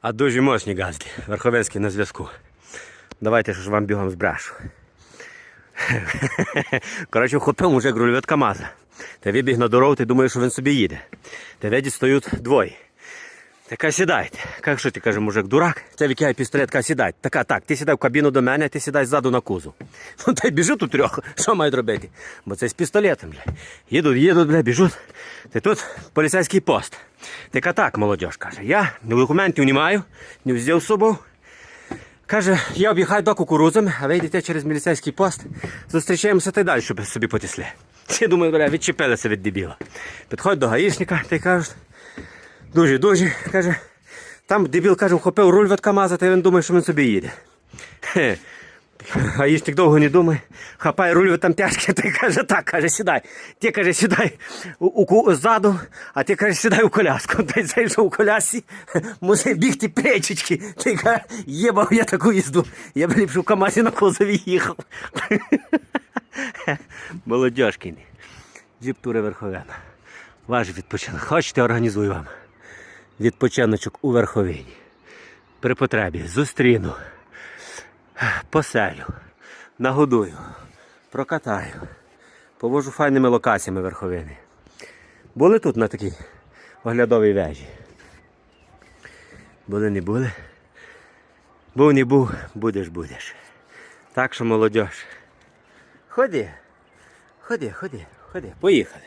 А дуже мощні газді. Верховецький на зв'язку. Давайте ж вам бігом збрашу. Коротше, вхопив мужик руль КАМАЗа. Та вибіг на дорогу, ти думаєш, що він собі їде. Та виді стоють двоє. Така сідайте. Як що ти каже, мужик, дурак? Це викидає пістолет, каже, сідай. Така, так, ти сідай в кабіну до мене, ти сідай ззаду на кузов. Ну та й біжуть у трьох. Що мають робити? Бо це з пістолетом, бля. Їдуть, їдуть, бля, біжуть. Ти тут поліцейський пост. Така так, молодь, каже, я документів не маю, не взяв з собою. Каже, я об'їхаю до кукурузами, а ви йдете через міліцейський пост. Зустрічаємося та й далі, щоб собі потісли. Всі думаю, бля, відчепилися від дебіла. Підходять до гаїшника та й кажуть, дуже, дуже, каже, там дебіл каже, вхопив руль від КАМАЗа, та він думає, що він собі їде. Хе. Гаїшник довго не думає, хапає руль там тяжке, й каже, так, каже, сідай. Ти каже, сідай у, у, ззаду, а ти каже, сідай у коляску. Й зайшов у колясі, мусив бігти печечки. Ти каже, єбав я таку їзду. Я б ліпше в КАМАЗі на кузові їхав. Молодьошкіни. Джип тури Верховена. Ваш відпочинок. Хочете, організую вам. Відпочиночок у Верховині. При потребі зустріну, поселю, нагодую, прокатаю, повожу файними локаціями Верховини. Були тут на такій оглядовій вежі? Були, не були? Був, не був, будеш, будеш. Так що молодь. Ходи, ходи, ходи, ходи, поїхали.